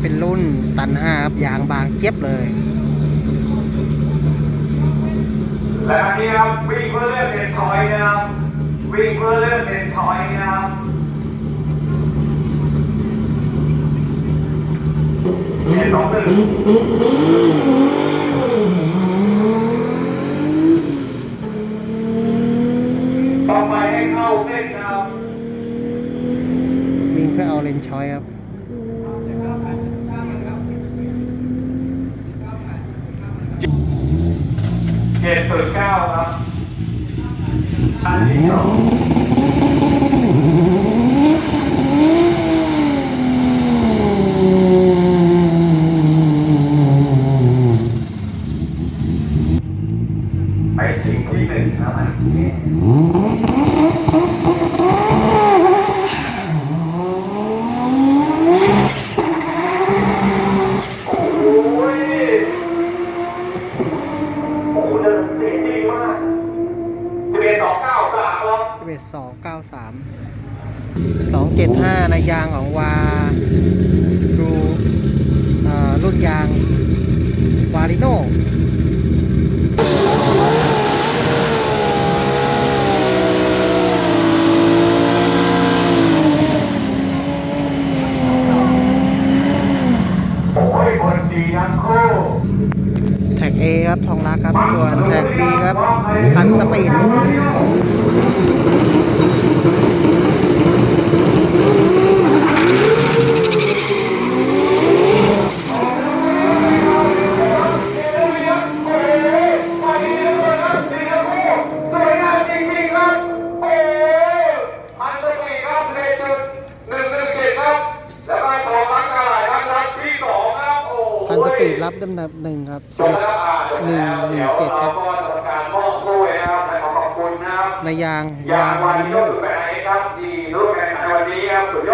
เป็นรุ่นตันห้าครับยางบางเจี๊ยบเลยและอันนี้ครับวิ่งเพื่อเลือกเป็นชอยนะครับวิ่งเพื่อเลือกเป็นชอยนะครับเจ็ดสองหนึ่งต่อไปให้เข้าเส้นนะครับวิ่งเพื่อเอาเลนชอยครับ เจ็ดศูนย์เก้าครับอันที่สองไปชิงที่หนึ่งครับโอ้ย โอ้โหเดินเสียงดีมากสิบเอ็ดต่อเก้าส สิบเอ็ดสองเก้าสามสองเจ็ดห้าในยางของวาดูรุ่นยางวาลิโนแท็ก A ครับ ทองรักครับ ส่วนแท็กดีครับ คันสปีด รับโอ้พันสปีดรับในจุดหนึ่งหนึ่งเจ็ดครับแล้วก็ต่อพักกระไหล่ครับพี่สองรับโอ้คันสปีดรับดำเนินหนึ่งครับจบแล้วอ่าจบแล้วหนึ่งเจ็ดครับ ยางยาวางงวันวารินี้โนก็คือแบบไหนครับดีรูปแบบไหนวันนี้ครับสุดยอด